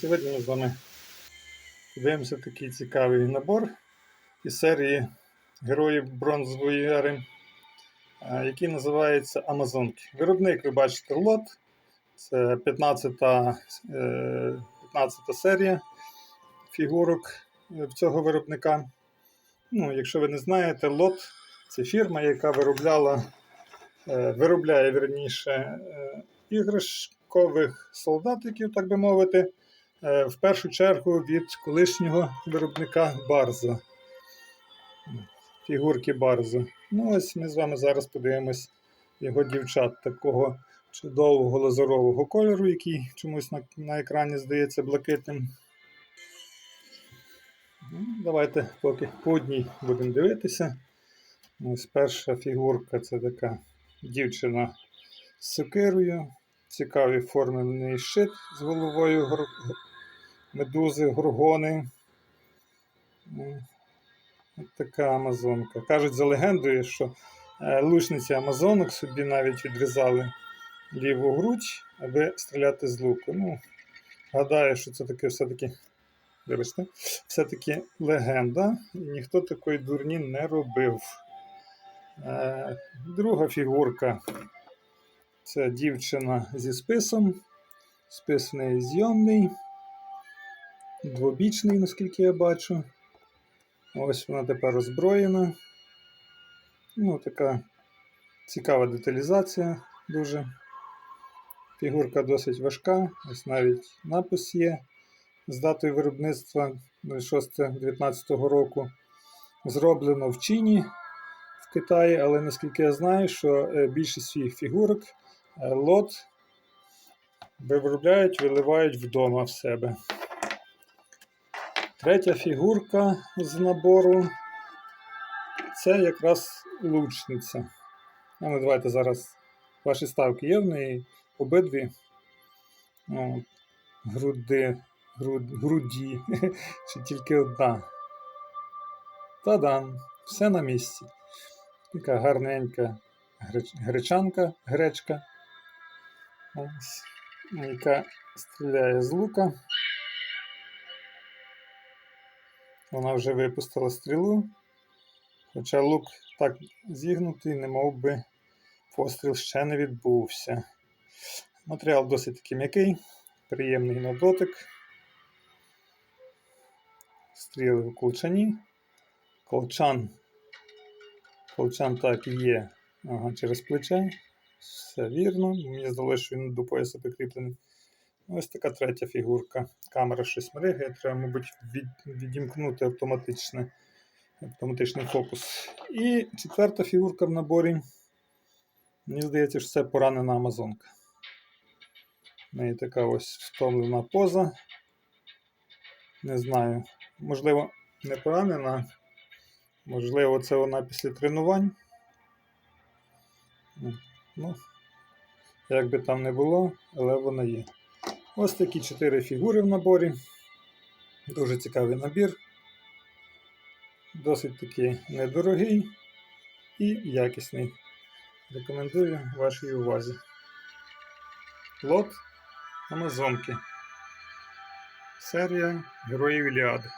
Сьогодні ми з вами дивимося такий цікавий набор із серії Героїв бронзової ери, який називається Амазонки. Виробник, ви бачите, лот. Це 15-та, е, 15-та серія фігурок е, цього виробника. Ну, якщо ви не знаєте, лот це фірма, яка виробляла, е, виробляє верніше е, іграшкових солдатиків, так би мовити, е, в першу чергу від колишнього виробника Барза. Фігурки Барза. Ну, ось ми з вами зараз подивимось його дівчат такого чудового лазурового кольору, який чомусь на, на екрані здається блакитним. Ну, Давайте поки по одній будемо дивитися. Ось перша фігурка це така дівчина з сокирою. Цікаві формений щит з головою гор... медузи, горгони. От така амазонка. Кажуть за легендою, що е, лучниці амазонок собі навіть відрізали ліву грудь, аби стріляти з луку. Ну, гадаю, що це таке все-таки. Вибачте, все-таки легенда, і ніхто такої дурні не робив. Е, друга фігурка це дівчина зі списом. Спис в неї зйомний, двобічний, наскільки я бачу. Ось вона тепер озброєна. Ну, така цікава деталізація дуже. Фігурка досить важка, ось навіть напис є з датою виробництва 06-19 року. Зроблено в Чіні в Китаї, але наскільки я знаю, що е, більшість своїх фігурок лот виробляють, виливають вдома в себе. Третя фігурка з набору це якраз лучниця. Ну, давайте зараз ваші ставки є в неї обидві. О, груди, груд, груді, чи тільки одна. Та-дам! Все на місці. Така гарненька греч, гречанка, гречка, Ось, яка стріляє з лука. Вона вже випустила стрілу, хоча лук так зігнутий, не мов би постріл ще не відбувся. Матеріал досить таки м'який, приємний на дотик. Стріли в колчані. Колчан. Колчан так і є. Ага, через плече. Все вірно. Мені здалося, що він до пояса прикріплений. Ось така третя фігурка. Камера щось мригає, треба, мабуть, від, відімкнути автоматичне, автоматичний фокус. І четверта фігурка в наборі. Мені здається, що це поранена Амазонка. В неї така ось втомлена поза. Не знаю. Можливо, не поранена. Можливо, це вона після тренувань. Ну, як би там не було, але вона є. Ось такі чотири фігури в наборі. Дуже цікавий набір. Досить таки недорогий і якісний. Рекомендую вашій увазі. Лот Амазонки. Серія Героїв Іліади.